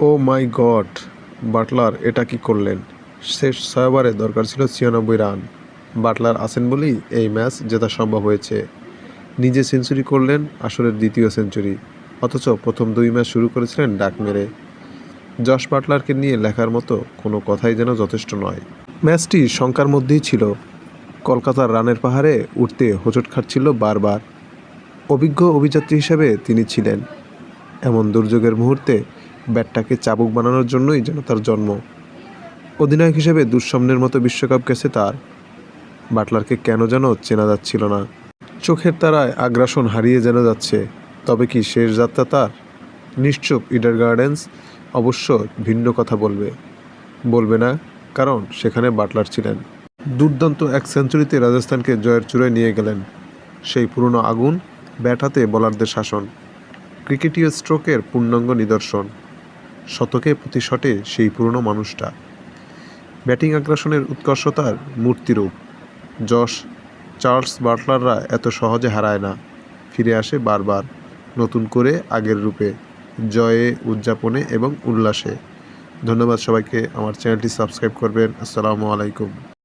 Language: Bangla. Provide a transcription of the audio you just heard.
ও মাই গড, বাটলার এটা কি করলেন? শেষ ছয় ওভারে দরকার ছিল ছিয়ানব্বই রান। বাটলার আছেন বলেই এই ম্যাচ জেতা সম্ভব হয়েছে। নিজে সেঞ্চুরি করলেন আসরের দ্বিতীয় সেঞ্চুরি, অথচ প্রথম দুই ম্যাচ শুরু করেছিলেন ডাক মেরে। জশ বাটলারকে নিয়ে লেখার মতো কোনো কথাই যেন যথেষ্ট নয়। ম্যাচটি শঙ্কার মধ্যেই ছিল। কলকাতার রানের পাহাড়ে উঠতে হোঁচট খাচ্ছিল বারবার। অভিজ্ঞ অভিযাত্রী হিসেবে তিনি ছিলেন। এমন দুর্যোগের মুহূর্তে ব্যাটটাকে চাবুক বানানোর জন্যই যেন তার জন্ম। অধিনায়ক হিসেবে দুঃস্বপ্নের মতো বিশ্বকাপ গেছে তার। বাটলারকে কেন যেন চেনা যাচ্ছিল না। চোখের তারায় আগ্রাসন হারিয়ে যেন যাচ্ছে, তবে কি শেষ যাত্রা তার? নিশ্চুপ ইডার গার্ডেন্স অবশ্য ভিন্ন কথা বলবে। বলবে না, কারণ সেখানে বাটলার ছিলেন। দুর্দান্ত এক সেঞ্চুরিতে রাজস্থানকে জয়ের চূড়ায় নিয়ে গেলেন। সেই পুরনো আগুন ব্যাট হাতে বোলারদের শাসন। ক্রিকেটীয় স্ট্রোকের পূর্ণাঙ্গ নিদর্শন। শতকে প্রতি শটে সেই পুরনো মানুষটা। ব্যাটিং আগ্রাসনের উৎকর্ষতার মূর্তিরূপ। যশ, চার্লস বাটলাররা এত সহজে হারায় না। ফিরে আসে বারবার, নতুন করে আগের রূপে, জয়ে, উদযাপনে এবং উল্লাসে। ধন্যবাদ সবাইকে, আমার চ্যানেলটি সাবস্ক্রাইব করবেন। আসসালামু আলাইকুম।